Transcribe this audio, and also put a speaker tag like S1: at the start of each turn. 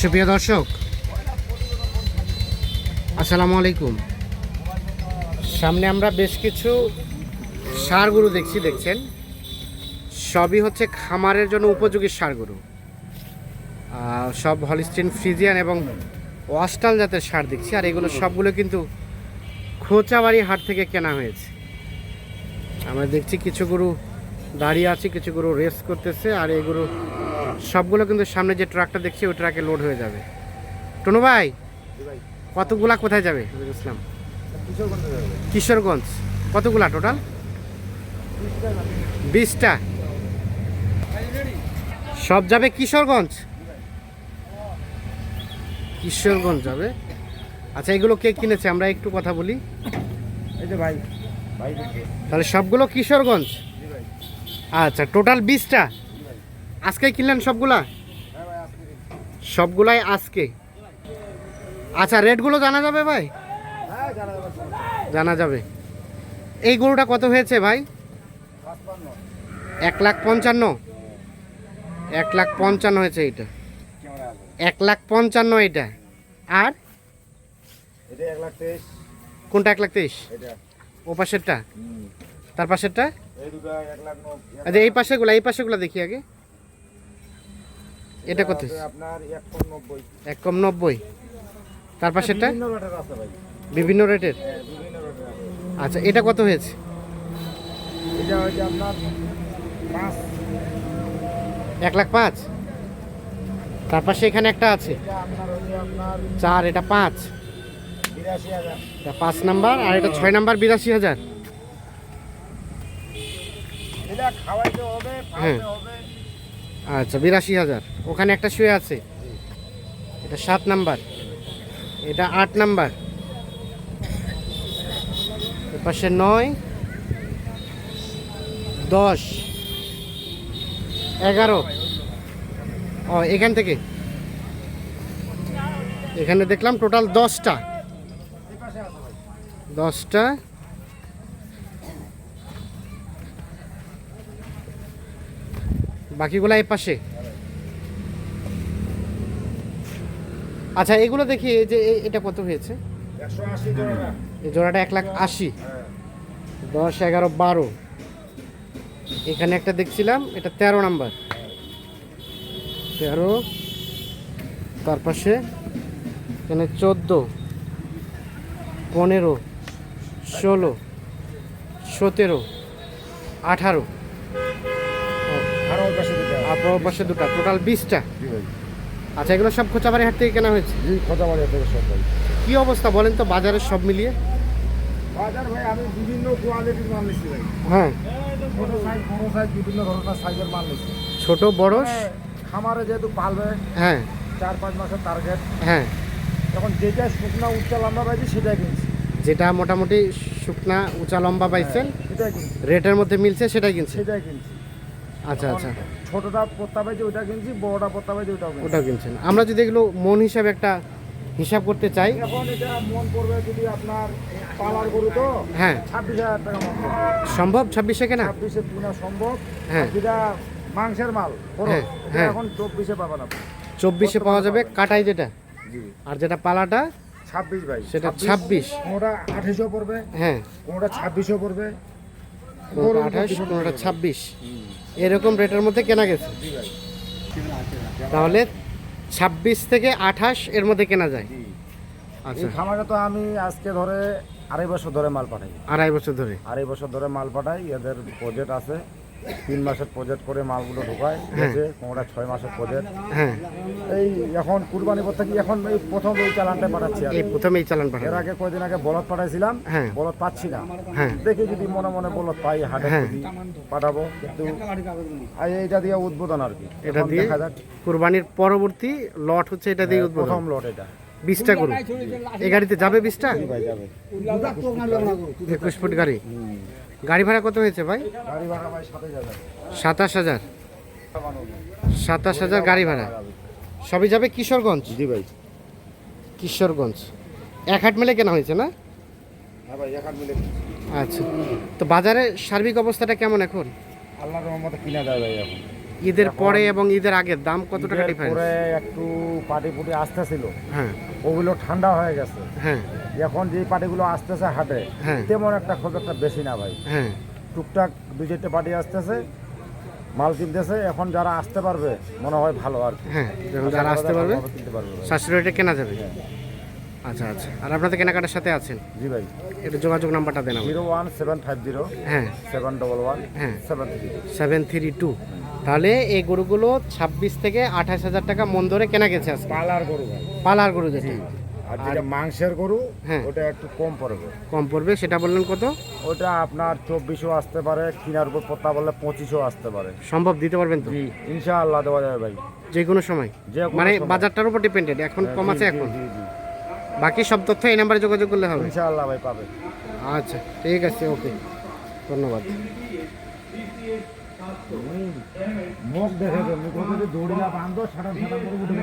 S1: সুপ্রিয় দর্শক, আসসালামু আলাইকুম। সামনে আমরা বেশ কিছু সার গরু দেখছি, দেখছেন? সবই হচ্ছে খামারের জন্য উপযোগী সার গরু। সব হলিস্টিন, ফ্রিজিয়ান এবং ওয়াস্টাল জাতের সার দেখছি, আর এগুলো সবগুলো কিন্তু খোঁচাবাড়ি হাট থেকে কেনা হয়েছে। আমরা দেখছি কিছু গরু দাঁড়িয়ে আছে, কিছু গরু রেস করতেছে, আর এই গরু সবগুলো কিন্তু সামনে যে ট্রাকটা দেখছি ওই ট্রাকে লোড হয়ে যাবে। টনু ভাই কতগুলা কোথায় যাবে? ইসলাম কিশোরগঞ্জ। কতগুলা টোটাল বিশটা। সব যাবে কিশোরগঞ্জ? কিশোরগঞ্জ যাবে? আচ্ছা এগুলো কে কিনেছে? আমরা একটু কথা বলি।
S2: ভাই
S1: তাহলে সবগুলো কিশোরগঞ্জ? আচ্ছা টোটাল বিশটা। আজকে কিনলেন সবগুলা। সবগুলাই আজকে? আচ্ছা রেটগুলো জানা যাবে ভাই?
S2: জানা যাবে।
S1: এই গরুটা কত হয়েছে ভাই? এক লাখ পঞ্চান্ন। এক লাখ পঞ্চান্ন হয়েছে এটা এক লাখ পঞ্চান্ন এটা আর কোনটা এক লাখ তেইশ? ও পাশেরটা? তার পাশেরটা? আচ্ছা এই পাশেগুলো এই পাশেগুলো দেখি আগে। এটা কত?
S2: আপনার এক
S1: কম নব্বই। তার পাশেরটা
S2: বিভিন্ন রেটের হ্যাঁ,
S1: আচ্ছা এটা কত হয়েছে? এক লাখ পাঁচ? তার পাশে এখানে একটা আছে। চার এটা পাঁচ। এটা পাঁচ নাম্বার আর এটা ছয় নাম্বার বিরাশি হাজার। হ্যাঁ। আচ্ছা বিরাশি হাজার। ওখানে একটা শুয়ে আছে। এটা সাত নাম্বার। এটা আট নাম্বার। পাশে নয়, দশ, এগারো। ও, এখান থেকে। এখানে দেখলাম টোটাল দশটা। দশটা। বাকিগুলো এই পাশে। আচ্ছা এগুলো দেখি এই যে এটা কত হয়েছে? এই জোড়াটা এক লাখ আশি। দশ এগারো বারো। এখানে একটা দেখছিলাম এটা তেরো নাম্বার। তেরো তার পাশে এখানে চোদ্দ পনেরো ষোলো সতেরো আঠারো।
S2: পাশে দুটো।
S1: টোটাল বিশটা। আচ্ছা এগুলো সব খোঁচাবাড়ি হাট থেকে কেনা হয়েছে?
S2: জি খোঁজাবাড়ি থেকে সব
S1: কি অবস্থা বলেন তো বাজারের সব মিলিয়ে?
S2: বাজার ভাই আমি বিভিন্ন কোয়ালিটির মাল নিচ্ছি ভাই।
S1: হ্যাঁ।
S2: ছোট সাইজ বড় সাইজ বিভিন্ন ধরনের সাইজের মাল নিচ্ছি
S1: ছোট বড়?
S2: মানে খামারে যেহেতু পালবে
S1: হ্যাঁ
S2: চার পাঁচ মাসের টার্গেট
S1: হ্যাঁ।
S2: এখন যেটা শুকনা উচ্চ লম্বা পাইছি সেটাই কিনছি।
S1: যেটা মোটামুটি শুকনা উঁচা লম্বা পাইছেন
S2: সেটাই
S1: রেটের মধ্যে মিলছে সেটাই কিনছে।
S2: সেটাই কিনছি।
S1: আচ্ছা আচ্ছা।
S2: ছোটটা পত্তা পাইছি ওইটা কিনছি বড়টা ওইটাও কিনছি।
S1: ওটাও কিনছেন। আমরা যদি এগুলো মন হিসাবে একটা হিসাব করতে চাই
S2: এখন এটা মন পড়বে যদি আপনার পালার গরু তো
S1: হ্যাঁ।
S2: ছাব্বিশ হাজার টাকা মন
S1: সম্ভব? ছাব্বিশে কেনা?
S2: ছাব্বিশে কিনা সম্ভব।
S1: হ্যাঁ।
S2: যেটা মাংসের মাল
S1: হ্যাঁ, হ্যাঁ।
S2: এখন চব্বিশে পাবেন আপনি।
S1: চব্বিশে পাওয়া যাবে কাটাই যেটা। আর যেটা পালাটা?
S2: ছাব্বিশ ভাই।
S1: সেটা 26
S2: কোনোটা আঠাশও পড়বে
S1: হ্যাঁ।
S2: কোনোটা ছাব্বিশও পড়বে।
S1: কোনোটা আঠাশ কোনোটা ছাব্বিশ। এরকম রেটের মধ্যে কেনা গেছে। তাহলে ছাব্বিশ থেকে আঠাশ এর মধ্যে কেনা যায়। আচ্ছা।
S2: খামারে তো আমি আজকে ধরে আড়াই বছর ধরে মাল পাঠাই।
S1: আড়াই বছর ধরে।
S2: আড়াই বছর ধরে মাল পাঠাই এদের প্রজেক্ট আছে। তিন মাসের প্রজেক্ট করে মালগুলো ঢোকায়
S1: হ্যাঁ।
S2: বেচে কোনোটা ছয় মাসের প্রজেক্ট
S1: হ্যাঁ।
S2: এই এখন কুরবানি করতে কি এখন এই প্রথম এই চালানটা পাঠাচ্ছি।
S1: এই প্রথমেই চালান
S2: এর আগে কয়দিন আগে বলদ পাঠাইছিলাম
S1: হ্যাঁ।
S2: বলদ পাচ্ছি না।
S1: হ্যাঁ।
S2: দেখি যদি মনে মনে বলদ পাই হাটে
S1: হ্যাঁ।
S2: পাঠাবো কিন্তু এইটা দিয়ে উদ্বোধন আর কি।
S1: এটা দিয়ে কুরবানির পরবর্তী লট হচ্ছে এটা দিয়ে উদ্বোধন।
S2: প্রথম লট এটা।
S1: বিশটা গরু। এই গাড়িতে যাবে বিশটা? একুশ ফুট গাড়ি? গাড়ি ভাড়া কত হয়েছে ভাই?
S2: গাড়ি ভাড়া ভাই
S1: সাতাশ হাজার। সাতাশ হাজার। গাড়ি ভাড়া। সবই যাবে কিশোরগঞ্জ?
S2: জি ভাই।
S1: কিশোরগঞ্জ। এক হাট মেলে কেনা হয়েছে না?
S2: হ্যাঁ ভাই এখন মিলে।
S1: আচ্ছা। তো বাজারে সার্বিক অবস্থাটা কেমন এখন?
S2: আল্লাহর রহমতে কিনা যায় ভাই এখন।
S1: ঈদের পরে এবং ঈদের আগের দাম কত টাকা ডিফারেন্স
S2: পরে একটু পাটি পুটি আসতেছিল।
S1: হ্যাঁ।
S2: ওগুলো ঠান্ডা হয়ে গেছে।
S1: হ্যাঁ।
S2: এখন যে পাটিগুলো আসতেছে হাটে
S1: হ্যাঁ।
S2: তেমন একটা একটা বেশি না ভাই।
S1: হ্যাঁ।
S2: টুকটাক দুই চারটে পাটি আসতেছে মাল কিনতেছে এখন যারা আসতে পারবে মনে হয় ভালো আর
S1: হ্যাঁ যারা আসতে পারবে। সাশ্রয় রেটে কেনা যাবে। আচ্ছা আচ্ছা। আর আপনাদের কেনাকাটার সাথে আছেন?
S2: জি ভাই।
S1: একটু যোগাযোগ নাম্বারটা দেন।
S2: Zero one seven five zero
S1: হ্যাঁ।
S2: সেভেন ডবল ওয়ান
S1: হ্যাঁ।
S2: Seven three
S1: seven three two. তাহলে এই গরুগুলো ছাব্বিশ থেকে আঠাশ হাজার টাকা মন ধরে কেনা গেছে আজকে।
S2: পালার গরু ভাই।
S1: পালার গরু যেটা।
S2: আর যেটা মাংসের গরু
S1: হ্যাঁ।
S2: ওটা একটু কম পড়বে।
S1: কম পড়বে সেটা বললেন কত?
S2: ওটা আপনার চব্বিশও আসতে পারে কিনার উপর পত্তা বললে পঁচিশও আসতে পারে।
S1: সম্ভব দিতে পারবেন তো?
S2: জি ইনশাআল্লাহ দেওয়া যাবে ভাই।
S1: যে কোনো সময়।
S2: যে
S1: মানে
S2: হ্যাঁ,
S1: বাজারটার উপর ডিপেন্ডেড এখন কম আছে এখন? বাকি সব তথ্য এই নাম্বারে যোগাযোগ করলে হবে?
S2: ইনশাআল্লাহ ভাই পাবে।
S1: আচ্ছা ঠিক আছে ওকে। ধন্যবাদ।
S2: মুখ দেখে মুখ দৌড়িলা সাটান করে উঠে